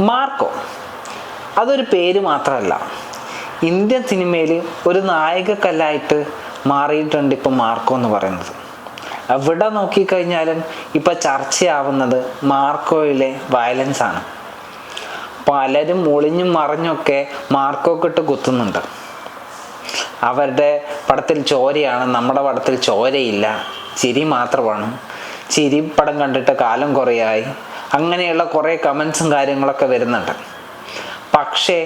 Marco. അതൊരു പേര് മാത്രമല്ല. ഇന്ത്യൻ സിനിമയിൽ ഒരു നായകക്കല്ലായിട്ട് മാറിയിട്ടുണ്ട് ഇപ്പം മാർക്കോ എന്ന് പറയുന്നത്. എവിടെ നോക്കിക്കഴിഞ്ഞാലും ഇപ്പം ചർച്ചയാവുന്നത് മാർക്കോയിലെ വയലൻസ് ആണ്. പലരും ഒളിഞ്ഞും മറിഞ്ഞൊക്കെ മാർക്കോക്കിട്ട് കുത്തുന്നുണ്ട്. അവരുടെ പടത്തിൽ ചോരയാണ് നമ്മുടെ പടത്തിൽ ചോരയില്ല. ചിരി മാത്രമാണ്. ചിരി പടം കണ്ടിട്ട് കാലം കുറയായി. അങ്ങനെയുള്ള കുറേ കമൻസും കാര്യങ്ങളൊക്കെ വരുന്നുണ്ട്. പക്ഷേ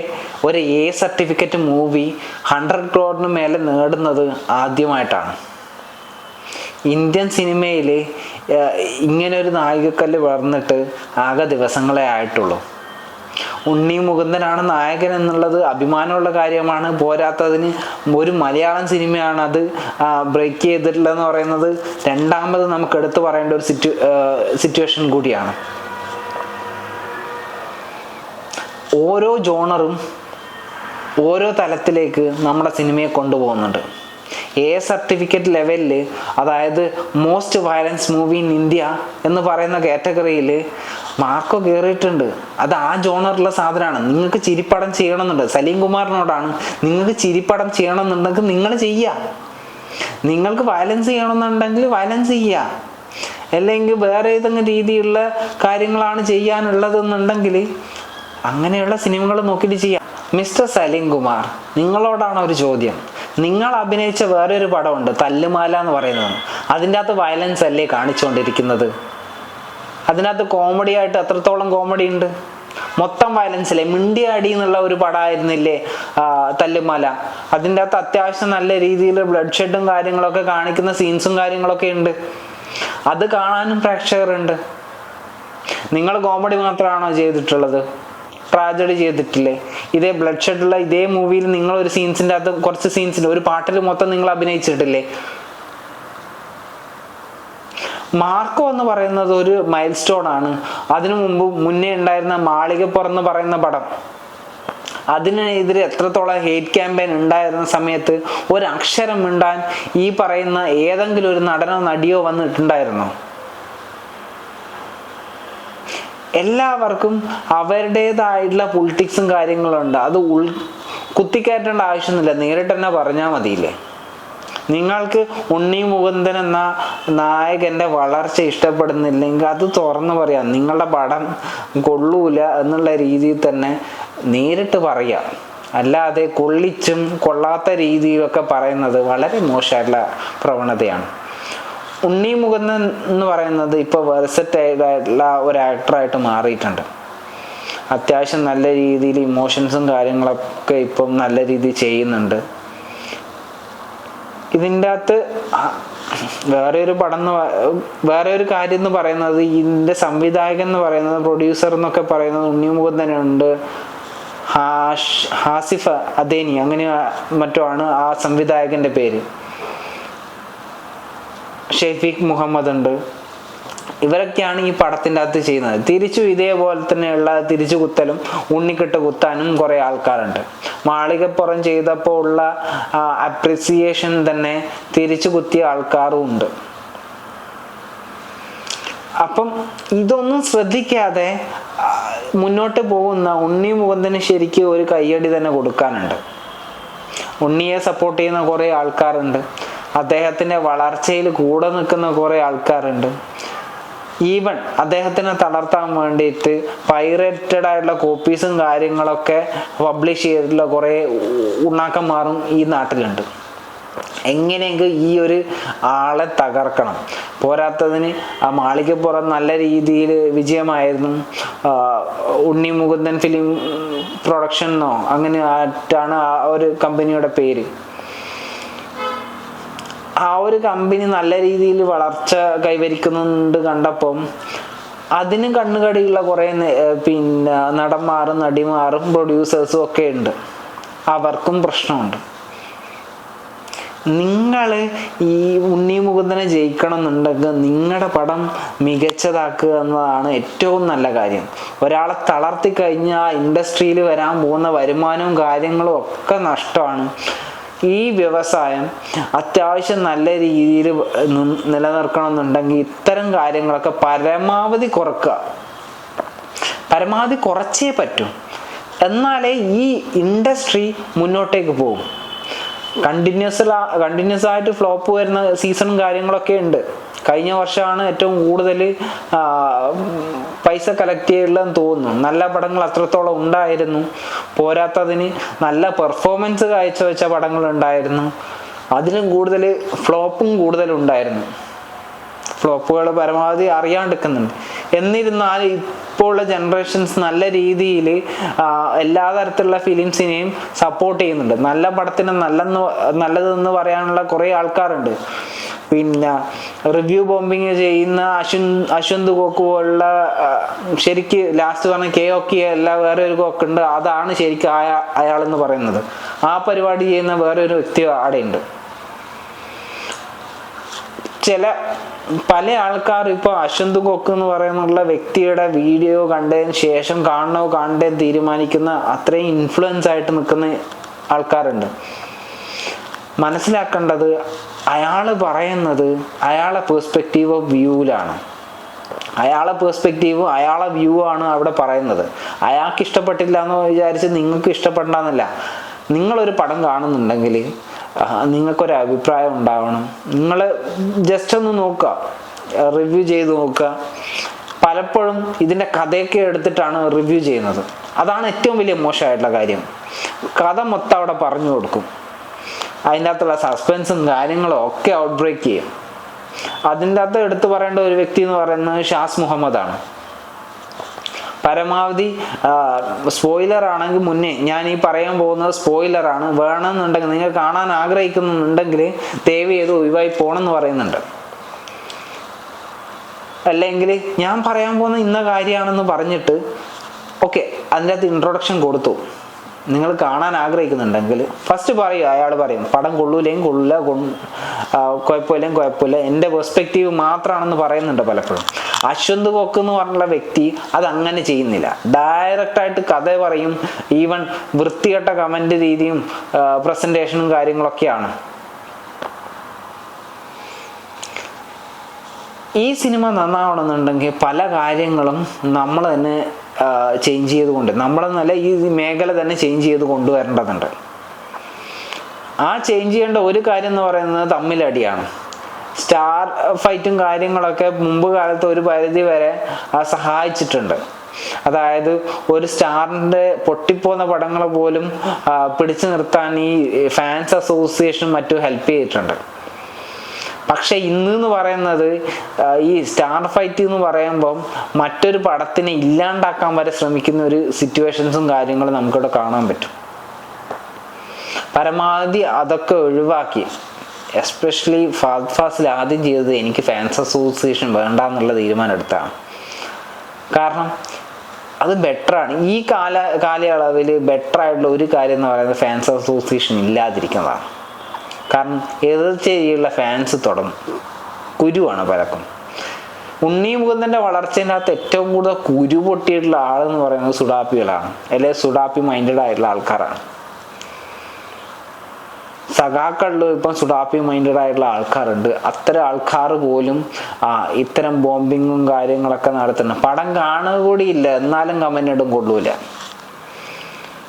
ഒരു എ സർട്ടിഫിക്കറ്റ് മൂവി ഹൺഡ്രഡ് ക്രോഡിന് മേലെ നേടുന്നത് ആദ്യമായിട്ടാണ്. ഇന്ത്യൻ സിനിമയിൽ ഒരു നായികക്കല്ല് വളർന്നിട്ട് ആകെ ദിവസങ്ങളെ ആയിട്ടുള്ളൂ. ഉണ്ണി മുകുന്ദനാണ് നായകൻ എന്നുള്ളത് അഭിമാനമുള്ള കാര്യമാണ്. പോരാത്തതിന് ഒരു മലയാളം സിനിമയാണ് അത് ബ്രേക്ക് ചെയ്തിട്ടുള്ളതെന്ന് പറയുന്നത് രണ്ടാമത് നമുക്ക് എടുത്തു പറയേണ്ട ഒരു സിറ്റു സിറ്റുവേഷൻ കൂടിയാണ്. ഓരോ ജോണറും ഓരോ തലത്തിലേക്ക് നമ്മുടെ സിനിമയെ കൊണ്ടുപോകുന്നുണ്ട്. എ സർട്ടിഫിക്കറ്റ് ലെവലിൽ അതായത് most violence movie in India എന്ന് പറയുന്ന കാറ്റഗറിയിൽ മാർക്കോ കയറിയിട്ടുണ്ട് അത് ആ ജോണറിലെ സാധനമാണ്. നിങ്ങൾക്ക് ചിരിപ്പടം ചെയ്യണമെന്നുണ്ട്. സലീം കുമാറിനോടാണ്. നിങ്ങൾക്ക് ചിരിപ്പടം ചെയ്യണമെന്നുണ്ടെങ്കിൽ നിങ്ങൾ ചെയ്യുക. നിങ്ങൾക്ക് വയലൻസ് ചെയ്യണമെന്നുണ്ടെങ്കിൽ വയലൻസ് ചെയ്യുക. അല്ലെങ്കിൽ വേറെ ഏതെങ്കിലും രീതിയിലുള്ള കാര്യങ്ങളാണ് ചെയ്യാനുള്ളതെന്നുണ്ടെങ്കിൽ അങ്ങനെയുള്ള സിനിമകൾ നോക്കിയിട്ട് ചെയ്യാം. മിസ്റ്റർ സലീം കുമാർ നിങ്ങളോടാണ് ഒരു ചോദ്യം. നിങ്ങൾ അഭിനയിച്ച വേറൊരു പടമുണ്ട് തല്ലുമാല എന്ന് പറയുന്നത്. അതിന്റെ അകത്ത് വയലൻസ് അല്ലേ കാണിച്ചുകൊണ്ടിരിക്കുന്നത്? അതിനകത്ത് കോമഡി ആയിട്ട് എത്രത്തോളം കോമഡി ഉണ്ട്? മൊത്തം വയലൻസിലെ മിണ്ടിയാടി എന്നുള്ള ഒരു പടമായിരുന്നില്ലേ തല്ലുമാല? അതിന്റെ അകത്ത് അത്യാവശ്യം നല്ല രീതിയിൽ ബ്ലഡ് ഷെഡും കാര്യങ്ങളൊക്കെ കാണിക്കുന്ന സീൻസും കാര്യങ്ങളൊക്കെ ഉണ്ട്. അത് കാണാനും പ്രേക്ഷകരുണ്ട്. നിങ്ങൾ കോമഡി മാത്രമാണോ ചെയ്തിട്ടുള്ളത്? ട്രാജഡി ചെയ്തിട്ടില്ലേ? ഇതേ ബ്ലഡ് ഷെഡുള്ള ഇതേ മൂവിയിൽ നിങ്ങൾ ഒരു സീൻസിന്റെ അകത്ത് കുറച്ച് സീൻസിന്റെ ഒരു പാട്ടിൽ മൊത്തം നിങ്ങൾ അഭിനയിച്ചിട്ടില്ലേ? മാർക്കോ എന്ന് പറയുന്നത് ഒരു മൈൽ സ്റ്റോൺ ആണ്. അതിനു മുമ്പ് മുന്നേ ഉണ്ടായിരുന്ന മാളികപ്പുറം എന്ന് പറയുന്ന പടം. അതിനെതിരെ എത്രത്തോളം ഹേറ്റ് ക്യാമ്പയിൻ ഉണ്ടായിരുന്ന സമയത്ത് ഒരു അക്ഷരം മിണ്ടാൻ ഈ പറയുന്ന ഏതെങ്കിലും ഒരു നടനോ നടിയോ വന്നിട്ടുണ്ടായിരുന്നോ? എല്ലാവർക്കും അവരുടേതായിട്ടുള്ള പൊളിറ്റിക്സും കാര്യങ്ങളുണ്ട് അത് ഉൾ കുത്തിക്കയറ്റേണ്ട ആവശ്യമൊന്നുമില്ല. നേരിട്ട് തന്നെ പറഞ്ഞാൽ മതിയില്ലേ? നിങ്ങൾക്ക് ഉണ്ണി മുകുന്ദൻ എന്ന നായകന്റെ വളർച്ച ഇഷ്ടപ്പെടുന്നില്ലെങ്കിൽ അത് തുറന്നു പറയാം. നിങ്ങളുടെ പടം കൊള്ളൂല എന്നുള്ള രീതിയിൽ തന്നെ നേരിട്ട് പറയാം. അല്ലാതെ കൊള്ളിച്ചും കൊള്ളാത്ത രീതിയിലൊക്കെ പറയുന്നത് വളരെ മോശമായിട്ടുള്ള പ്രവണതയാണ്. ഉണ്ണി മുകുന്ദൻ എന്ന് പറയുന്നത് ഇപ്പോൾ വെർസറ്റൈഡ് ആയിട്ടുള്ള ഒരു ആക്ടറായിട്ട് മാറിയിട്ടുണ്ട്. അത്യാവശ്യം നല്ല രീതിയിൽ ഇമോഷൻസും കാര്യങ്ങളൊക്കെ ഇപ്പം നല്ല രീതിയിൽ ചെയ്യുന്നുണ്ട്. ഇതിന്റെ അകത്ത് വേറെ ഒരു പടം എന്ന് വേറെ ഒരു കാര്യം എന്ന് പറയുന്നത് ഇതിന്റെ സംവിധായകൻ എന്ന് പറയുന്നത് പ്രൊഡ്യൂസർ എന്നൊക്കെ പറയുന്നത് ഉണ്ണി മുകുന്ദനുണ്ട് ഹാഷ് ഹാസിഫ അദേനി അങ്ങനെ മറ്റോ ആണ് ആ സംവിധായകന്റെ പേര്. ഷെഫീഖ് മുഹമ്മദ് ഉണ്ട് ഇവരൊക്കെയാണ് ഈ പടത്തിന്റെ അകത്ത് ചെയ്യുന്നത്. തിരിച്ചു ഇതേപോലെ തന്നെയുള്ള തിരിച്ചു കുത്തലും ഉണ്ണിക്കെട്ട് കുത്താനും കുറേ ആൾക്കാരുണ്ട്. മാളികപ്പുറം ചെയ്തപ്പോൾ ഉള്ള അപ്രിസിയേഷൻ തന്നെ തിരിച്ചു കുത്തിയ ആൾക്കാരും ഉണ്ട്. അപ്പം ഇതൊന്നും ശ്രദ്ധിക്കാതെ മുന്നോട്ട് പോകുന്ന ഉണ്ണി മുഖത്തിന് ശരിക്കും ഒരു കയ്യടി തന്നെ കൊടുക്കാനുണ്ട്. ഉണ്ണിയെ സപ്പോർട്ട് ചെയ്യുന്ന കുറേ ആൾക്കാരുണ്ട്. അദ്ദേഹത്തിന്റെ വളർച്ചയിൽ കൂടെ നിൽക്കുന്ന കുറേ ആൾക്കാരുണ്ട്. ഈവൻ അദ്ദേഹത്തിനെ തളർത്താൻ വേണ്ടിയിട്ട് പൈറേറ്റഡ് ആയിട്ടുള്ള കോപ്പീസും കാര്യങ്ങളൊക്കെ പബ്ലിഷ് ചെയ്തിട്ടുള്ള കുറേ ഉണ്ണാക്കന്മാരും ഈ നാട്ടിലുണ്ട്. എങ്ങനെയെങ്കിലും ഈ ഒരു ആളെ തകർക്കണം. പോരാത്തതിന് ആ മാളികപ്പുറം നല്ല രീതിയിൽ വിജയമായിരുന്നു. ഉണ്ണി മുകുന്ദൻ ഫിലിം പ്രൊഡക്ഷൻ എന്നോ അങ്ങനെ ആയിട്ടാണ് ആ ഒരു കമ്പനിയുടെ പേര്. ആ ഒരു കമ്പനി നല്ല രീതിയിൽ വളർച്ച കൈവരിക്കുന്നുണ്ട് കണ്ടപ്പം അതിന് കണ്ണുകടിയുള്ള കുറേ പിന്നെ നടന്മാരും നടിമാരും പ്രൊഡ്യൂസേഴ്സും ഒക്കെ ഉണ്ട്. അവർക്കും പ്രശ്നമുണ്ട്. നിങ്ങൾ ഈ ഉണ്ണി മുകുന്ദനെ ജയിക്കണം എന്നുണ്ടെങ്കിൽ നിങ്ങളുടെ പടം മികച്ചതാക്കുക എന്നതാണ് ഏറ്റവും നല്ല കാര്യം. ഒരാളെ തളർത്തി കഴിഞ്ഞാൽ ഇൻഡസ്ട്രിയിൽ വരാൻ പോകുന്ന വരുമാനവും കാര്യങ്ങളും ഒക്കെ നഷ്ടമാണ്. ഈ വ്യവസായം അത്യാവശ്യം നല്ല രീതിയിൽ നിലനിർത്തണമെന്നുണ്ടെങ്കിൽ ഇത്തരം കാര്യങ്ങളൊക്കെ പരമാവധി കുറക്കുക. പരമാവധി കുറച്ചേ പറ്റൂ. എന്നാലേ ഈ ഇൻഡസ്ട്രി മുന്നോട്ടേക്ക് പോകും. കണ്ടിന്യൂസ് കണ്ടിന്യൂസ് ആയിട്ട് ഫ്ലോപ്പ് വരുന്ന സീസണും കാര്യങ്ങളൊക്കെ ഉണ്ട്. കഴിഞ്ഞ വർഷമാണ് ഏറ്റവും കൂടുതൽ പൈസ കളക്ട് ചെയ്തില്ലെന്ന് തോന്നുന്നു. നല്ല പടങ്ങൾ അത്രത്തോളം ഉണ്ടായിരുന്നു. പോരാത്തതിന് നല്ല പെർഫോമൻസ് കാഴ്ച വെച്ച പടങ്ങൾ ഉണ്ടായിരുന്നു. അതിലും കൂടുതൽ ഫ്ലോപ്പും കൂടുതലുണ്ടായിരുന്നു ഫ്ലോപ്പുകൾ പരമാവധി അറിയാണ്ടിരിക്കുന്നുണ്ട് എന്നിരുന്നാൽ ഇപ്പോൾ ഉള്ള ജനറേഷൻസ് നല്ല രീതിയിൽ എല്ലാ തരത്തിലുള്ള ഫിലിംസിനെയും സപ്പോർട്ട് ചെയ്യുന്നുണ്ട്. നല്ല പടത്തിന് നല്ലെന്ന് നല്ലതെന്ന് പറയാനുള്ള കുറേ ആൾക്കാരുണ്ട്. പിന്നെ റിവ്യൂ ബോംബിങ് ചെയ്യുന്ന അശ്വൻ അശ്വന്ത് കോക്ക് പോലുള്ള ശരിക്ക് ലാസ്റ്റ് പറഞ്ഞ കെ ഒക്കി അല്ല വേറെ ഒരു കോക്ക് ഉണ്ട് അതാണ് ശരിക്കും അയാ അയാളെന്ന് പറയുന്നത്. ആ പരിപാടി ചെയ്യുന്ന വേറെ ഒരു വ്യക്തി അവിടെയുണ്ട് ചില പല ആൾക്കാർ ഇപ്പോൾ അശ്വന്ത് കൊക്ക് എന്ന് പറയുന്നുള്ള വ്യക്തിയുടെ വീഡിയോ കണ്ടതിന് ശേഷം കാണണോ കാണണ്ടേ തീരുമാനിക്കുന്ന അത്രയും ഇൻഫ്ലുവൻസ് ആയിട്ട് നിൽക്കുന്ന ആൾക്കാരുണ്ട്. മനസ്സിലാക്കേണ്ടത് അയാൾ പറയുന്നത് അയാളെ പേഴ്സ്പെക്റ്റീവ് ഓഫ് വ്യൂവിലാണ് അയാളെ പേഴ്സ്പെക്റ്റീവ് അയാളെ വ്യൂ ആണ് അവിടെ പറയുന്നത്. അയാൾക്ക് ഇഷ്ടപ്പെട്ടില്ല എന്ന് വിചാരിച്ച് നിങ്ങൾക്ക് ഇഷ്ടപ്പെടണമെന്നില്ല നിങ്ങളൊരു പടം കാണുന്നുണ്ടെങ്കിൽ നിങ്ങൾക്കൊരു അഭിപ്രായം ഉണ്ടാവണം. നിങ്ങൾ ജസ്റ്റ് ഒന്ന് നോക്കുക. റിവ്യൂ ചെയ്ത് നോക്കുക. പലപ്പോഴും ഇതിന്റെ കഥയൊക്കെ എടുത്തിട്ടാണ് റിവ്യൂ ചെയ്യുന്നത്. അതാണ് ഏറ്റവും വലിയ മോശമായിട്ടുള്ള കാര്യം. കഥ മൊത്തം അവിടെ പറഞ്ഞു കൊടുക്കും. അതിന്റെ അകത്തുള്ള സസ്പെൻസും കാര്യങ്ങളും ഒക്കെ ഔട്ട് ബ്രേക്ക് ചെയ്യും. അതിന്റെ അകത്ത് എടുത്തു പറയേണ്ട ഒരു വ്യക്തി എന്ന് പറയുന്നത് ഷാസ് മുഹമ്മദാണ്. പരമാവധി സ്പോയിലർ ആണെങ്കിൽ മുന്നേ ഞാൻ ഈ പറയാൻ പോകുന്നത് സ്പോയിലറാണ് വേണമെന്നുണ്ടെങ്കിൽ നിങ്ങൾ കാണാൻ ആഗ്രഹിക്കുന്നുണ്ടെങ്കിൽ ദയവ് ചെയ്ത് ഒഴിവായി പോകണമെന്ന് പറയുന്നുണ്ട്. അല്ലെങ്കിൽ ഞാൻ പറയാൻ പോകുന്ന ഇന്ന കാര്യമാണെന്ന് പറഞ്ഞിട്ട് ഓക്കെ അതിന്റെ അകത്ത് ഇൻട്രൊഡക്ഷൻ കൊടുത്തു. നിങ്ങൾ കാണാൻ ആഗ്രഹിക്കുന്നുണ്ടെങ്കിൽ ഫസ്റ്റ് പറയും അയാൾ പറയും പടം കൊള്ളൂലെയും കൊള്ളില്ല കുഴപ്പമില്ലെങ്കിൽ കുഴപ്പമില്ല. എന്റെ പെർസ്പെക്റ്റീവ് മാത്രമാണെന്ന് പറയുന്നുണ്ട് പലപ്പോഴും. അശ്വന്ത് കൊക്ക് എന്ന് പറഞ്ഞുള്ള വ്യക്തി അത് അങ്ങനെ ചെയ്യുന്നില്ല ഡയറക്റ്റായിട്ട് കഥ പറയും ഈവൻ വൃത്തികെട്ട കമന്റ് രീതിയും പ്രസന്റേഷനും കാര്യങ്ങളൊക്കെയാണ്. ഈ സിനിമ നന്നാവണമെന്നുണ്ടെങ്കിൽ പല കാര്യങ്ങളും നമ്മൾ തന്നെ ചേഞ്ച് ചെയ്തുകൊണ്ട്. നമ്മളെന്നല്ല ഈ മേഖല തന്നെ ചേഞ്ച് ചെയ്ത് കൊണ്ടുവരേണ്ടതുണ്ട്. ആ ചേഞ്ച് ചെയ്യേണ്ട ഒരു കാര്യം എന്ന് പറയുന്നത് തമ്മിലടിയാണ്. സ്റ്റാർ ഫൈറ്റും കാര്യങ്ങളൊക്കെ മുമ്പ് കാലത്ത് ഒരു പരിധി വരെ ആ, സഹായിച്ചിട്ടുണ്ട്. അതായത് ഒരു സ്റ്റാറിന്റെ പൊട്ടിപ്പോകുന്ന പടങ്ങൾ പോലും പിടിച്ചു നിർത്താൻ ഈ ഫാൻസ് അസോസിയേഷൻ മറ്റും ഹെൽപ്പ് ചെയ്തിട്ടുണ്ട്. പക്ഷെ ഇന്ന് എന്ന് പറയുന്നത് ഈ സ്റ്റാർ ഫൈറ്റ് എന്ന് പറയുമ്പം മറ്റൊരു പടത്തിനെ ഇല്ലാണ്ടാക്കാൻ വരെ ശ്രമിക്കുന്ന ഒരു സിറ്റുവേഷൻസും കാര്യങ്ങളും നമുക്കിവിടെ കാണാൻ പറ്റും. പരമാവധി അതൊക്കെ ഒഴിവാക്കി. എസ്പെഷ്യലി ഫാദ് ഫാസിൽ ആദ്യം ചെയ്തത് എനിക്ക് ഫാൻസ് അസോസിയേഷൻ വേണ്ട എന്നുള്ള തീരുമാനം എടുത്താണ്. കാരണം അത് ബെറ്ററാണ്. ഈ കാല കാലയളവിൽ ബെറ്റർ ആയിട്ടുള്ള ഒരു കാര്യം എന്ന് പറയുന്നത് ഫാൻസ് അസോസിയേഷൻ ഇല്ലാതിരിക്കുന്നതാണ്. കാരണം എതിർച്ചേരിയുള്ള ഫാൻസ് തുടങ്ങും. കുരുവാണ് പലക്കും ഉണ്ണി മുകുന്ദന്റെ വളർച്ചയിനകത്ത് ഏറ്റവും കൂടുതൽ കുരു പൊട്ടിയിട്ടുള്ള ആളെന്ന് പറയുന്നത് സുഡാപ്പികളാണ്. അല്ലെങ്കിൽ സുഡാപ്പി മൈൻഡഡ് ആയിട്ടുള്ള ആൾക്കാരാണ്. സഖാക്കളിലും ഇപ്പം സുഡാപ്പി മൈൻഡഡ് ആയിട്ടുള്ള ആൾക്കാരുണ്ട്. അത്തരം ആൾക്കാർ പോലും ഇത്തരം ബോംബിങ്ങും കാര്യങ്ങളൊക്കെ നടത്തുന്നുണ്ട് പടം കാണുക കൂടിയില്ല എന്നാലും കമന്റ് ഇടും കൊള്ളൂല.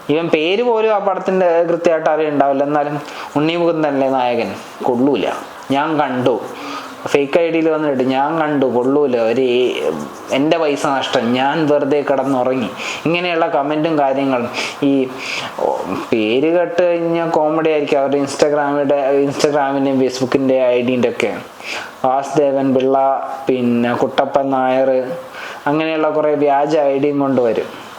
ഇവൻ പേര് പോലും ആ പടത്തിന്റെ കൃത്യമായിട്ട് അറിയുണ്ടാവില്ല. എന്നാലും ഉണ്ണി മുകുന്ദനല്ലേ നായകൻ. കൊള്ളൂല. ഞാൻ കണ്ടു. ഫേക്ക് ഐ ഡിയിൽ വന്നിട്ട് ഞാൻ കണ്ടു. കൊള്ളൂല. ഒരു എന്റെ പൈസ നഷ്ടം. ഞാൻ വെറുതെ കിടന്നുറങ്ങി. ഇങ്ങനെയുള്ള കമന്റും കാര്യങ്ങളും ഈ പേര് കേട്ട് കഴിഞ്ഞാൽ കോമഡി ആയിരിക്കും. അവരുടെ ഇൻസ്റ്റാഗ്രാമിന്റെ ഇൻസ്റ്റാഗ്രാമിന്റെയും ഫേസ്ബുക്കിന്റെ ഐ ഡീന്റെ ഒക്കെ. വാസുദേവൻ പിള്ള പിന്നെ കുട്ടപ്പൻ നായർ അങ്ങനെയുള്ള കുറേ വ്യാജ ഐ ഡിയും കൊണ്ടുവരും.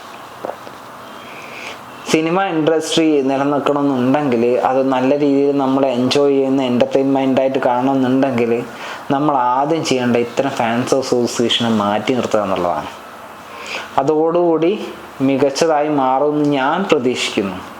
സിനിമ ഇൻഡസ്ട്രി നിലനിൽക്കണമെന്നുണ്ടെങ്കിൽ അത് നല്ല രീതിയിൽ നമ്മൾ എൻജോയ് ചെയ്യുന്ന എന്റർടൈൻമെന്റ് ആയിട്ട് കാണണമെന്നുണ്ടെങ്കിൽ നമ്മൾ ആദ്യം ചെയ്യേണ്ട ഇത്തരം ഫാൻസ് അസോസിയേഷനെ മാറ്റി നിർത്തുക എന്നുള്ളതാണ്. അതോടുകൂടി മികച്ചതായി മാറുമെന്ന് ഞാൻ പ്രതീക്ഷിക്കുന്നു.